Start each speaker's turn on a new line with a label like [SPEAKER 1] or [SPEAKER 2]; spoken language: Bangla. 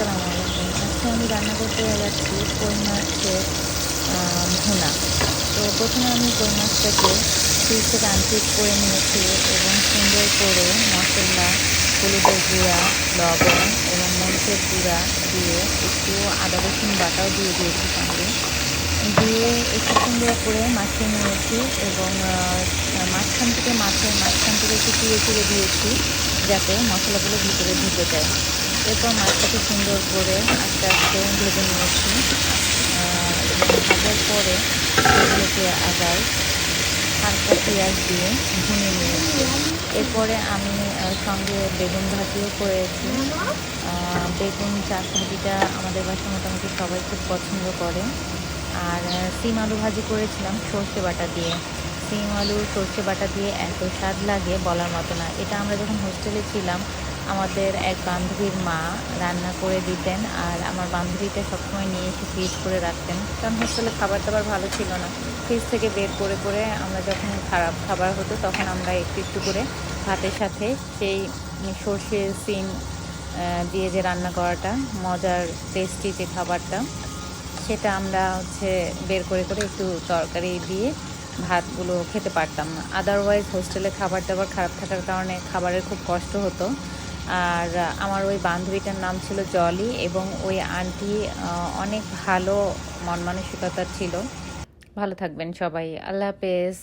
[SPEAKER 1] আসসালামু আলাইকুম আজকে আমি রান্না করতে যাচ্ছি কই মাছের ভুনা। তো প্রথমে আমি কই মাছটাকে ফ্রিজ আনপিক করে নিয়েছি এবং সুন্দর করে মশলা, হলুদের গুঁড়া, লবণ এবং মরিচের গুঁড়া দিয়ে একটু আদা, রসুন বাটাও দিয়ে দিয়েছি সঙ্গে। দিয়ে একটু সুন্দর করে মাখিয়ে নিয়েছি এবং মাঝখান থেকে মাছের মাঝখান থেকে একটু চিড়ে চিড়ে দিয়েছি যাতে মশলাগুলো ভিতরে ঢুকে যায়। এরপর মাছটাকে সুন্দর করে আস্তে আস্তে ভেজে নিয়েছি। ভাজার পরে সেগুলোকে আবার হালকা পেঁয়াজ দিয়ে ভুনে নিয়েছি। এরপরে আমি সঙ্গে বেগুন ভাজিও করেছি। বেগুন চাষ ভাজিটা আমাদের বাসায় মোটামুটি সবাই খুব পছন্দ করে। আর সিম আলু ভাজি করেছিলাম সর্ষে বাটা দিয়ে। সিম আলু সর্ষে বাটা দিয়ে এত স্বাদ লাগে বলার মতো না। এটা আমরা যখন হোস্টেলে ছিলাম আমাদের এক বান্ধবীর মা রান্না করে দিতেন আর আমার বান্ধবীটা সবসময় নিয়ে এসে ফ্রিজ করে রাখতেন। কারণ হোস্টেলে খাবার দাবার ভালো ছিল না। ফ্রিজ থেকে বের করে করে আমরা যখন খারাপ খাবার হতো তখন আমরা একটু একটু করে ভাতের সাথে সেই সর্ষে, সিম দিয়ে যে রান্না করাটা, মজার টেস্টি যে খাবারটা, সেটা আমরা হচ্ছে বের করে করে একটু তরকারি দিয়ে ভাতগুলো খেতে পারতাম না। আদারওয়াইজ হোস্টেলে খাবার দাবার খারাপ থাকার কারণে খাবারের খুব কষ্ট হতো। আর আমার ওই বান্ধবীটার নাম ছিল জলি এবং ওই আন্টি অনেক ভালো মন মানসিকতার ছিল। ভালো থাকবেন সবাই। আল্লাহ হাফেজ।